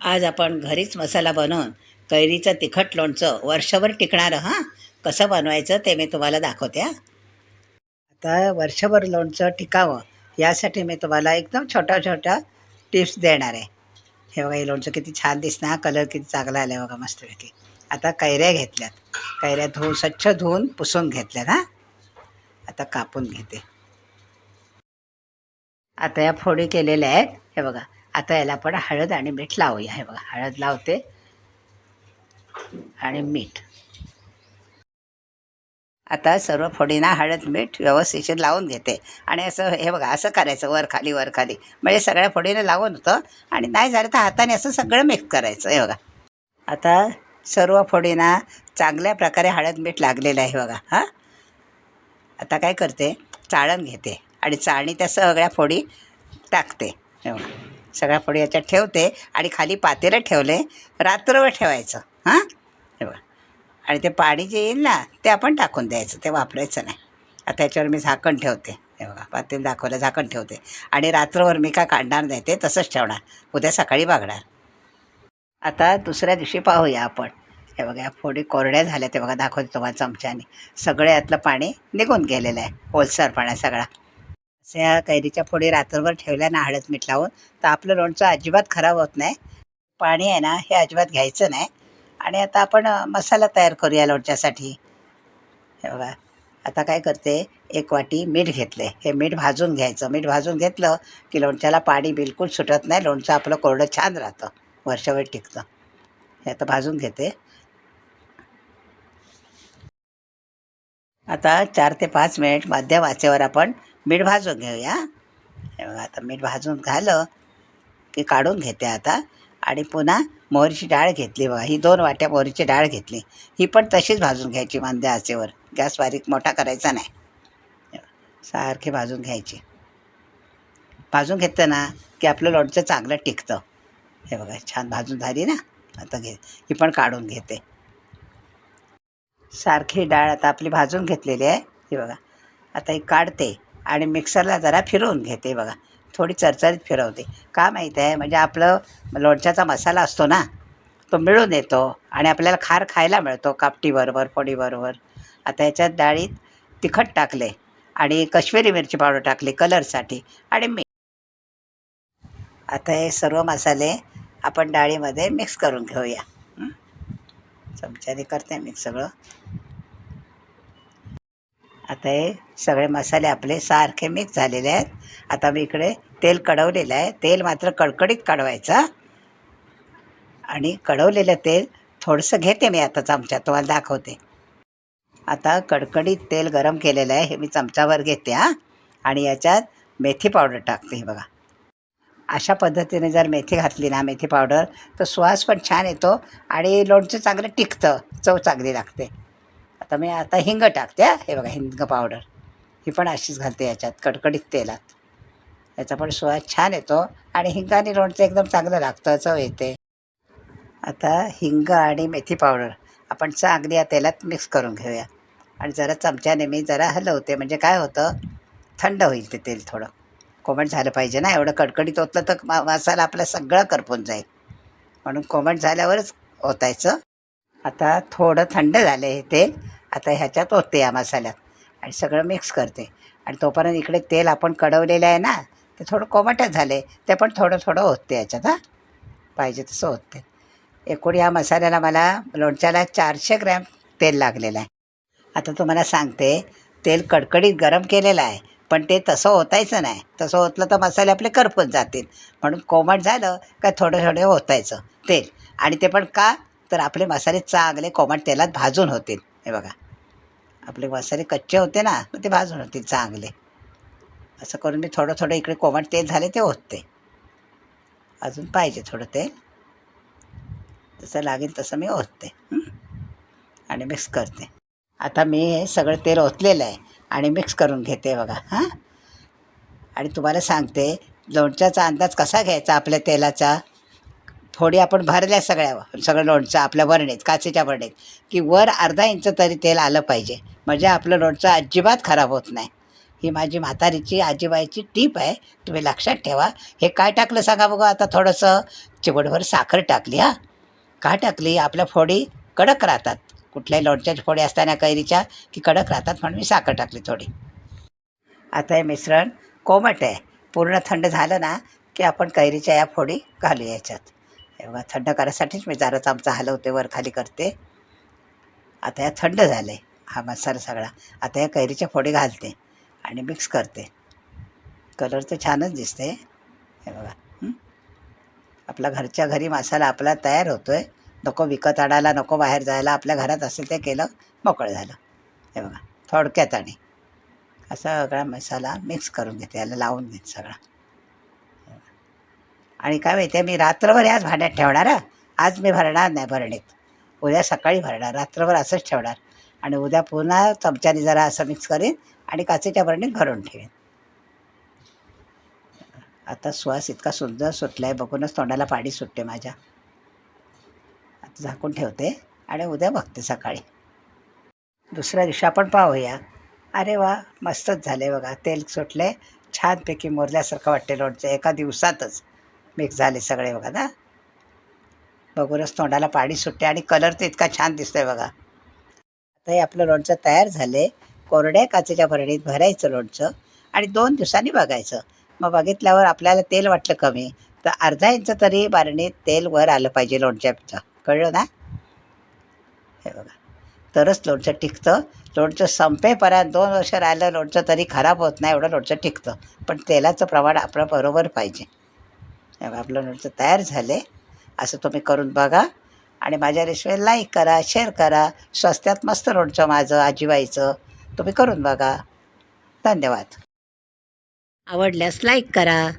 आज आपण घरीच मसाला बनवून कैरीचं तिखट लोणचं वर्षभर टिकणारं हां? कसं बनवायचं ते मी तुम्हाला दाखवते हां? आता वर्षभर लोणचं टिकावं यासाठी मी तुम्हाला एकदम छोट्या छोट्या टिप्स देणार आहे. हे बघा हे लोणचं किती छान दिसणार कलर किती चांगला आला आहे बघा मस्तपैकी. आता कैऱ्या घेतल्यात. कैऱ्या धुवून स्वच्छ धुवून पुसून घेतल्यात हां? आता कापून घेते. आता या फोडी केलेल्या आहेत हे बघा. आता याला आपण हळद आणि मीठ लावूया. हे बघा हळद लावते. आणि मीठ. आता सर्व फोडींना हळद मीठ व्यवस्थित लावून घेते. आणि असं हे बघा असं करायचं वर खाली वर खाली. म्हणजे सगळ्या फोडीनं लावून होतं. आणि नाही झालं तर हाताने असं सगळं मिक्स करायचं हे बघा. आता सर्व फोडींना चांगल्या प्रकारे हळद मीठ लागलेलं आहे बघा हां. आता काय करते? चाळण घेते. आणि चाळणी त्या सगळ्या फोडी टाकते हे बघा. सगळ्या फोडी याच्यात ठेवते आणि खाली पातेलं ठेवले रात्रभर ठेवायचं हां? हे बघा. आणि ते पाणी जे येईल ना ते आपण टाकून द्यायचं ते वापरायचं नाही. आता याच्यावर मी झाकण ठेवते. हे बघा पातेल दाखवलं झाकण ठेवते. आणि रात्रभर मी काय काढणार नाही ते तसंच ठेवणार. उद्या सकाळी बघणार. आता दुसऱ्या दिवशी पाहूया आपण. हे बघा या फोडी कोरड्या झाल्या ते बघा दाखवते तुम्हाला चमच्याने. सगळं यातलं पाणी निघून गेलेलं आहे ओलसर पाण्या सगळा. असं कैरीच्या फोडी रात्रभर ठेवल्या ना हळद मीठ लावून. तर आपलं लोणचं अजिबात खराब होत नाही. पाणी आहे ना हे अजिबात घ्यायचं नाही. आणि आता आपण मसाला तयार करूया लोणच्यासाठी. हे बघा आता काय करते एक वाटी मीठ घेतले. हे मीठ भाजून घ्यायचं. मीठ भाजून घेतलं की लोणच्याला पाणी बिलकुल सुटत नाही. लोणचं आपलं कोरडं छान राहतं. वर्षभर टिकतं. हे आता भाजून घेते. आता चार ते पाच मिनिट मध्यम आचेवर आपण मीठ भाजून घेऊया. हे बघा आता मीठ भाजून झालं की काढून घेते आता. आणि पुन्हा मोहरीची डाळ घेतली बघा ही दोन वाट्या मोहरीची डाळ घेतली. ही पण तशीच भाजून घ्यायची मांद्या आचेवर. गॅस बारीक मोठा करायचा नाही. सारखी भाजून घ्यायची. भाजून घेतं ना की आपलं लोणचं चांगलं टिकतं. हे बघा छान भाजून झाली ना? आता घे ही पण काढून घेते. सारखी डाळ आता आपली भाजून घेतलेली आहे. ही बघा आता ही काढते. आणि मिक्सरला जरा फिरवून घेते बघा. थोडी चरचरीत फिरवते. का माहीत आहे? म्हणजे आपलं लोणच्याचा मसाला असतो ना तो मिळून येतो आणि आपल्याला खार खायला मिळतो कापटीबरोबर फोडीबरोबर आता याच्यात डाळीत तिखट टाकले आणि कश्मीरी मिरची पावडर टाकली कलरसाठी आणि मी आता हे सर्व मसाले आपण डाळीमध्ये मिक्स करून घेऊया. चमच्याने करते मिक्स सगळं. आता हे सगळे मसाले आपले सारखे मिक्स झालेले आहेत. आता मी इकडे तेल कढवलेलं आहे. तेल मात्र कडकडीत काढवायचं आणि कढवलेलं तेल थोडंसं घेते मी आता चमचा तुम्हाला दाखवते. आता कडकडीत तेल गरम केलेलं आहे हे मी चमचावर घेते हां. आणि याच्यात मेथी पावडर टाकते हे बघा. अशा पद्धतीने जर मेथी घातली ना मेथी पावडर तर सुवास पण छान येतो आणि लोणचं चांगलं टिकतं चव चांगली लागते. आता मी आता हिंग टाकते हे. बघा हिंग पावडर ही पण अशीच घालते याच्यात कडकडीत तेलात. याचा पण स्वाद छान येतो आणि हिंगाने लोणचं एकदम चांगलं लागतं चव येते. आता हिंग आणि मेथी पावडर आपण चांगली या तेलात मिक्स करून घेऊया. आणि जरा चमच्याने मी जरा हलवते म्हणजे काय होतं थंड होईल ते तेल थोडं. कोमट झालं पाहिजे ना एवढं कडकडीत ओतलं तर मा मसाला आपला सगळा करपून जाईल. म्हणून कोमट झाल्यावरच ओतायचं. आता थोडं थंड झालं हे तेल. आता ह्याच्यात ओतते या मसाल्यात. आणि सगळं मिक्स करते. आणि तोपर्यंत इकडे तेल आपण कडवलेलं आहे ना ते थोडं कोमटच झाले ते पण थोडं थोडं ओतते याच्यात हां. पाहिजे तसं ओतते. एकूण या मसाल्याला मला लोणच्याला चारशे ग्रॅम तेल लागलेलं आहे. आता तुम्हाला सांगते तेल कडकडीत गरम केलेलं आहे पण ते तसं ओतायचं नाही. तसं ओतलं तर मसाले आपले करपून जातील. म्हणून कोमट झालं का थोडं थोडं ओतायचं तेल. आणि ते पण का? तर आपले मसाले चांगले कोमट तेलात भाजून होतील. हे बघा. आपले वासारे कच्चे होते ना मग ते भाजून होतील चांगले. असं करून मी थोडं थोडं इकडे कोमट तेल झाले ते होते अजून पाहिजे थोडं तेल. जसं लागेल तसं मी ओतते. आणि मिक्स करते. आता मी हे सगळं तेल ओतलेलं आहे आणि मिक्स करून घेते बघा. हां? आणि तुम्हाला सांगते लोणच्याचा अंदाज कसा घ्यायचा आपल्या तेलाचा? थोडी आपण भरल्या सगळ्या सगळं लोणचं आपल्या बरणीत काचेच्या बरणीत की वर अर्धा इंच तरी तेल आलं पाहिजे. म्हणजे आपलं लोणचं अजिबात खराब होत नाही. ही माझी म्हातारीची आजीबाईची टीप आहे. तुम्ही लक्षात ठेवा. हे काय टाकलं सांगा बघा आता थोडंसं. चिवटभर साखर टाकली हा. का टाकली? आपल्या फोडी कडक राहतात. कुठल्याही लोणच्याची फोडी असताना कैरीच्या की कडक राहतात म्हणून मी साखर टाकली थोडी. आता हे मिश्रण कोमट आहे. पूर्ण थंड झालं ना की आपण कैरीच्या या फोडी घालू याच्यात. बघा थंड करायसाठीच मी जरा चमचा हलवते वर खाली करते. आता या थंड झाले हा मसाला सगळा. आता या कैरीच्या फोडी घालते आणि मिक्स करते. कलर तर छानच दिसते. हे बघा आपला घरच्या घरी मसाला आपला तयार होतो आहे नको विकत आणायला नको बाहेर जायला. आपल्या घरात असेल ते केलं मोकळं झालं. हे बघा थोडक्यात आणि. असा सगळा मसाला मिक्स करून घेते याला लावून घेते सगळा. आणि काय माहिती आहे मी रात्रभर याच भांड्यात ठेवणार आज मी भरणार नाही भरणीत. उद्या सकाळी भरणार रात्रभर असंच ठेवणार. आणि उद्या पुन्हा चमच्याने जरा असं मिक्स करीन आणि काचेच्या भरणीत भरून ठेवेन. आता श्वास इतका सुंदर सुटला आहे बघूनच तोंडाला पाणी सुटते माझ्या. आता झाकून ठेवते आणि उद्या बघते सकाळी. दुसऱ्या दिवशी आपण पाहूया. अरे वा मस्तच झाले बघा. तेल सुटले छानपैकी मोरल्यासारखं वाटते लोणचं एका दिवसातच. मिक्स झाले सगळे बघा ना. बघूनच तोंडाला पाणी सुटते आणि कलर तर इतका छान दिसतोय बघा. आता हे आपलं लोणचं तयार झाले कोरड्या काचेच्या भरणीत भरायचं लोणचं आणि दोन दिवसांनी बघायचं. मग बघितल्यावर आपल्याला तेल वाटलं कमी तर अर्धा इंच तरी बारणीत तेल वर आलं पाहिजे लोणच्याचं कळलं ना? हे बघा. तरच लोणचं टिकतं. लोणचं संपेपर्यंत दोन वर्ष राहिलं लोणचं तरी खराब होत नाही एवढं लोणचं टिकतं. पण तेलाचं प्रमाण आपलं बरोबर पाहिजे. आपलं लोणचं तयार झाले. असं तुम्ही करून बघा. आणि माझ्या रेशवे लाईक करा शेअर करा. स्वस्त्यात मस्त रोडचं माझं आजीबाईचं. तुम्ही करून बघा. धन्यवाद. आवडल्यास लाईक करा.